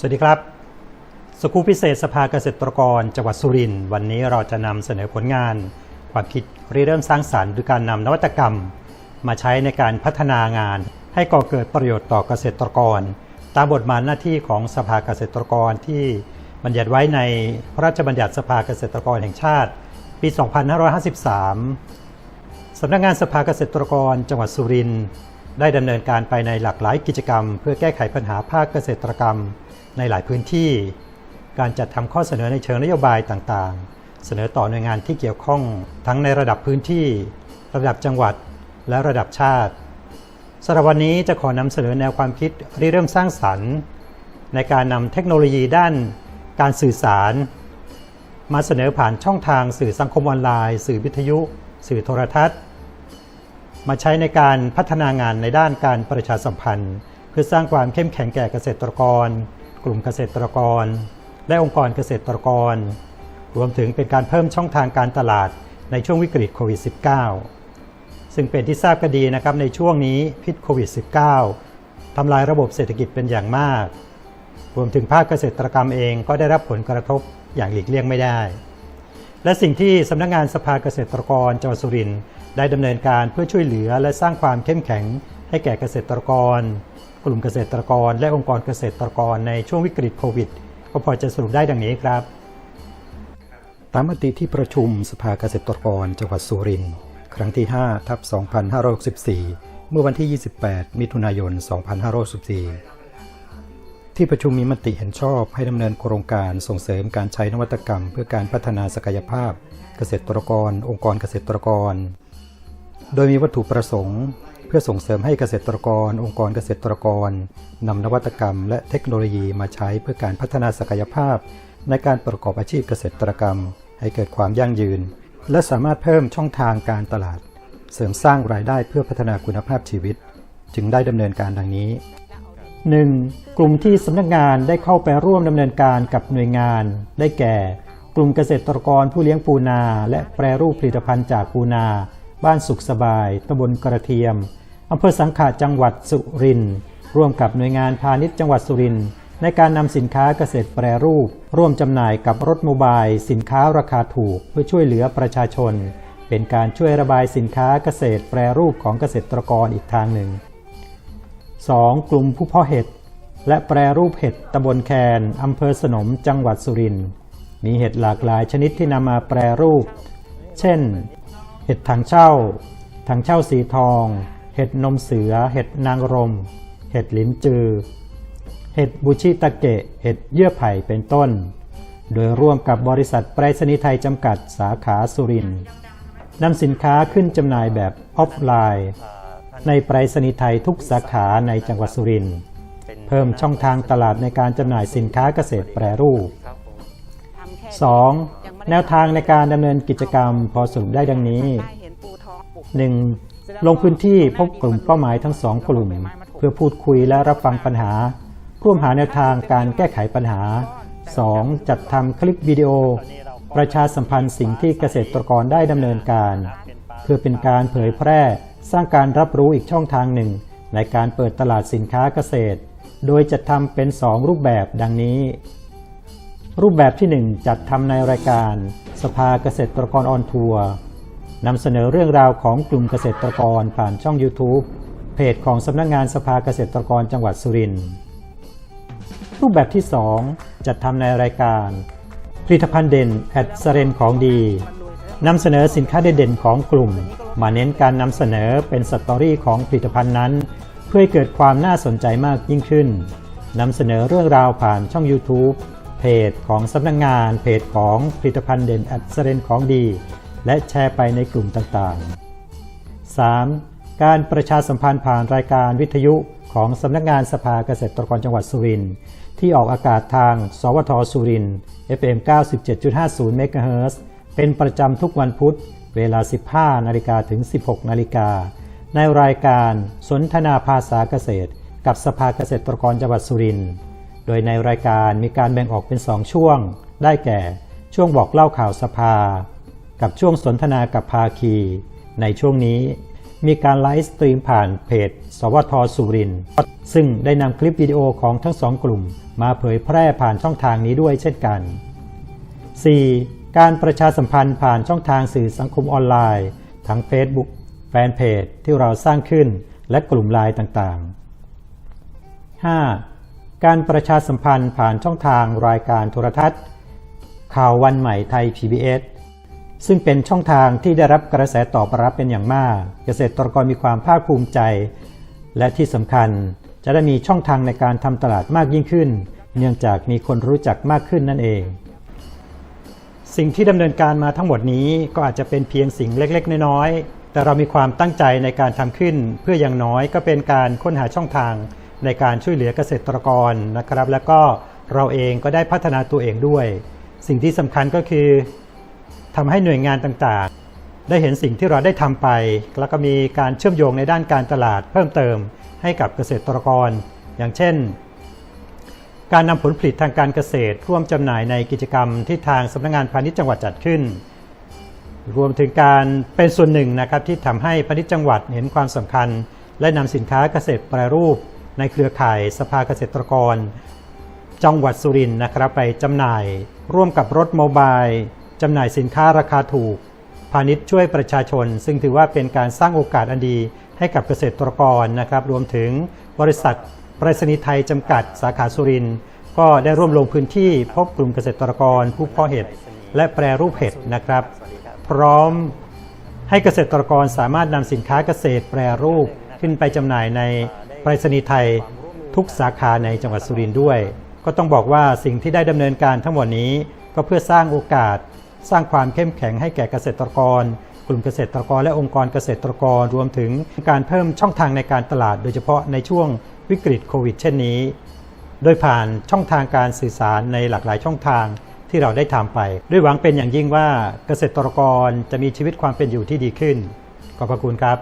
สวัสดีครับ สกูพิเศษสภาเกษตรกรจังหวัดสุรินทร์วันนี้เราจะนำเสนอผลงาน ความคิดริเริ่มสร้างสารรค์หรือการนำนวัตกรรม มาใช้ในการพัฒนางาน ให้ก่อเกิดประโยชน์ต่อเกษตรกร ตามบทบาทหน้าที่ของสภาเกษตรกรที่บัญญัติไว้ในพระราชบัญญัติสภาเกษตรกรแห่งชาติ ปี 2553 สำนักงานสภาเกษตรกร จังหวัดสุรินทร์ได้ดำเนินการไปในหลากหลายกิจกรรม เพื่อแก้ไขปัญหาภาคเกษตรกรรม ในหลายพื้นที่ การจัดทำข้อเสนอในเชิงนโยบายต่างๆ เสนอต่อหน่วยงานที่เกี่ยวข้องทั้งในระดับพื้นที่ ระดับจังหวัด และระดับชาติสำหรับวันนี้จะขอนำเสนอแนวความคิดริเริ่มสร้างสรรค์ ในการนำเทคโนโลยีด้านการสื่อสาร มาเสนอผ่านช่องทางสื่อสังคมออนไลน์ สื่อวิทยุ สื่อโทรทัศน์ มาใช้ในการพัฒนางานในด้านการประชาสัมพันธ์ เพื่อสร้างความเข้มแข็งแก่เกษตรกร กลุ่มเกษตรกร และองค์กรเกษตรกร รวมถึงเป็นการเพิ่มช่องทางการตลาดในช่วงวิกฤตโควิด -19 ซึ่งเป็นที่ทราบกันดีนะครับในช่วงนี้พิษโควิด -19 ทำลายระบบเศรษฐกิจเป็นอย่างมาก รวมถึงภาคเกษตรกรรมเองก็ได้รับผลกระทบอย่างหลีกเลี่ยงไม่ได้ และสิ่งที่สำนักงงานสภาเกษตรกรจังหวัดสุรินทร์ได้ดำเนินการเพื่อช่วยเหลือและสร้างความเข้มแข็งให้แก่เกษตรกร กลุ่มเกษตรกร และองค์กรเกษตรกรในช่วงวิกฤตโควิด ก็พอจะสรุปได้ดังนี้ครับ ตามมติที่ประชุมสภาเกษตรกรจังหวัดสุรินทร์ครั้งที่5ทับ2564 เมื่อวันที่ 28 มิถุนายน 2564 ที่ประชุมมีมติเห็นชอบให้ดำเนินโครงการส่งเสริมการใช้นวัตกรรม เพื่อการพัฒนาศักยภาพ เกษตรกร องค์กรเกษตรกร โดยมีวัตถุประสงค์ เพื่อส่งเสริมให้เกษตรกร องค์กรเกษตรกรนำนวัตกรรม และเทคโนโลยีมาใช้เพื่อการพัฒนาศักยภาพ ในการประกอบอาชีพเกษตรกรรม ให้เกิดความยั่งยืน และสามารถเพิ่มช่องทางการตลาด เสริมสร้างรายได้เพื่อพัฒนาคุณภาพชีวิต จึงได้ดำเนินการดังนี้ 1. กลุ่มที่สำนักงานได้เข้าไปร่วมดำเนินการกับหน่วยงาน ได้แก่ กลุ่มเกษตรกรผู้เลี้ยงปูนา และแปรรูปผลิตภัณฑ์จากปูนา บ้านสุขสบายตำบลกระเทียมอำเภอสังขะจังหวัดสุรินทร์ร่วมกับหน่วยงานพาณิชย์จังหวัดสุรินทร์ในการนำสินค้าเกษตรแปรรูป ร่วมจำหน่ายกับรถโมบาย สินค้าราคาถูก เพื่อช่วยเหลือประชาชน เป็นการช่วยระบายสินค้าเกษตรแปรรูปของเกษตรกรอีกทางหนึ่ง 2. กลุ่มผู้เพาะเห็ดและแปรรูปเห็ดตำบลแคนอำเภอสนมจังหวัดสุรินทร์มีเห็ดหลากหลายชนิดที่นำมาแปรรูป เช่น เห็ดถังเช่า ถังเช่าสีทอง เห็ดนมเสือ เห็ดนางรม เห็ดลิ้นจือ เห็ดบูชิตะเกะ เห็ดเยื่อไผ่เป็นต้น โดยร่วมกับบริษัทไปรษณีย์ไทยจำกัดสาขาสุรินทร์นำสินค้าขึ้นจำหน่ายแบบออฟไลน์ ในไปรษณีย์ไทยทุกสาขาในจังหวัดสุรินทร์เพิ่มช่องทางตลาดในการจำหน่ายสินค้าเกษตรแปรรูป 2. แนวทางในการดำเนินกิจกรรมพอสรุปได้ดังนี้ 1. ลงพื้นที่พบกลุ่มเป้าหมายทั้งสองกลุ่ม เพื่อพูดคุยและรับฟังปัญหาร่วมหาแนวทางการแก้ไขปัญหา 2. จัดทำคลิปวิดีโอ ประชาสัมพันธ์สิ่งที่เกษตรกรได้ดำเนินการ เพื่อเป็นการเผยแพร่ สร้างการรับรู้อีกช่องทางหนึ่ง ในการเปิดตลาดสินค้าเกษตร โดยจัดทำเป็น 2 รูปแบบดังนี้ รูปแบบที่ 1 จัดทำในรายการ สภาเกษตรกรออนทัวร์นำเสนอเรื่องราวของกลุ่มเกษตรกรผ่านช่อง YouTube เพจของสำนักงงานสภาเกษตรกรจังหวัดสุรินทร์รูปแบบที่ 2 จัดทำในรายการ ผลิตภัณฑ์เด่นแอดเซเรนของดีนำเสนอสินค้าเด่นๆของกลุ่ม มาเน้นการนำเสนอเป็นสตอรี่ของผลิตภัณฑ์นั้น เพื่อให้เกิดความน่าสนใจมากยิ่งขึ้นนำเสนอเรื่องราวผ่านช่อง YouTube เพจของสำนักงงาน เพจของผลิตภัณฑ์เด่นแอดเซเรนของดี และแชร์ไปในกลุ่มต่างๆ 3. การประชาสัมพันธ์ผ่านรายการวิทยุของสำนักงานสภาเกษตรกรจังหวัดสุรินทร์ที่ออกอากาศทาง สวทสุรินทร์ FM 97.50เมกะเฮิรตซ์เป็นประจำทุกวันพุธ เวลา 15 นาฬิกาถึง 16 นาฬิกา ในรายการสนทนาภาษาเกษตร กับสภาเกษตรกรจังหวัดสุรินทร์ โดยในรายการมีการแบ่งออกเป็น2ช่วง ได้แก่ช่วงบอกเล่าข่าวสภา กับช่วงสนทนากับภาคี ในช่วงนี้มีการไลฟ์สตรีมผ่านเพจ สวทสุรินทร์ซึ่งได้นำคลิปวิดีโอของทั้งสองกลุ่ม มาเผยแพร่ผ่านช่องทางนี้ด้วยเช่นกัน 4. การประชาสัมพันธ์ผ่านช่องทางสื่อสังคมออนไลน์ ทั้ง Facebook แฟนเพจที่เราสร้างขึ้นและกลุ่มไลน์ต่างๆ 5. การประชาสัมพันธ์ผ่านช่องทางรายการโทรทัศน์ ข่าววันใหม่ไทย PBS ซึ่งเป็นช่องทางที่ได้รับกระแสตอบรับเป็นอย่างมาก เกษตรกรมีความภาคภูมิใจ และที่สำคัญจะได้มีช่องทางในการทำตลาดมากยิ่งขึ้น เนื่องจากมีคนรู้จักมากขึ้นนั่นเอง สิ่งที่ดำเนินการมาทั้งหมดนี้ก็อาจจะเป็นเพียงสิ่งเล็กๆ น้อยๆแต่เรามีความตั้งใจในการทำขึ้น เพื่ออย่างน้อยก็เป็นการค้นหาช่องทาง ในการช่วยเหลือเกษตรกรนะครับ แล้วก็เราเองก็ได้พัฒนาตัวเองด้วย สิ่งที่สำคัญก็คือทำให้หน่วยงานต่างๆ ได้เห็นสิ่งที่เราได้ทำไป แล้วก็มีการเชื่อมโยงในด้านการตลาดเพิ่มเติมให้กับเกษตรกร อย่างเช่น การนำผลผลิตทางการเกษตรร่วมจำหน่ายในกิจกรรมที่ทางสำนักงานพาณิชย์จังหวัดจัดขึ้น รวมถึงการเป็นส่วนหนึ่งนะครับที่ทำให้พาณิชย์จังหวัดเห็นความสำคัญ และนำสินค้าเกษตรแปรรูป ในเครือข่ายสภาเกษตรกร จังหวัดสุรินทร์นะครับไปจำหน่าย ร่วมกับรถโมบายจำหน่ายสินค้าราคาถูก พาณิชย์ช่วยประชาชน ซึ่งถือว่าเป็นการสร้างโอกาสอันดีให้กับเกษตรกรนะครับ รวมถึงบริษัทไปรษณีย์ไทยจำกัดสาขาสุรินทร์ก็ได้ร่วมลงพื้นที่พบกลุ่มเกษตรกร ผู้เพาะเห็ดและแปรรูปเห็ดนะครับ พร้อมให้เกษตรกรสามารถนำสินค้าเกษตรแปรรูปขึ้นไปจำหน่ายใน ไปรษณีย์ไทยทุกสาขาในจังหวัดสุรินทร์ด้วย ก็ต้องบอกว่าสิ่งที่ได้ดำเนินการทั้งหมดนี้ก็เพื่อสร้างโอกาส สร้างความเข้มแข็งให้แก่เกษตรกร กลุ่มเกษตรกรและองค์กรเกษตรกรรวมถึงการเพิ่มช่องทางในการตลาด โดยเฉพาะในช่วงวิกฤตโควิด เช่นนี้ โดยผ่านช่องทางการสื่อสารในหลากหลายช่องทางที่เราได้ทำไป ด้วยหวังเป็นอย่างยิ่งว่าเกษตรกรจะมีชีวิตความเป็นอยู่ที่ดีขึ้นขอบพระคุณครับ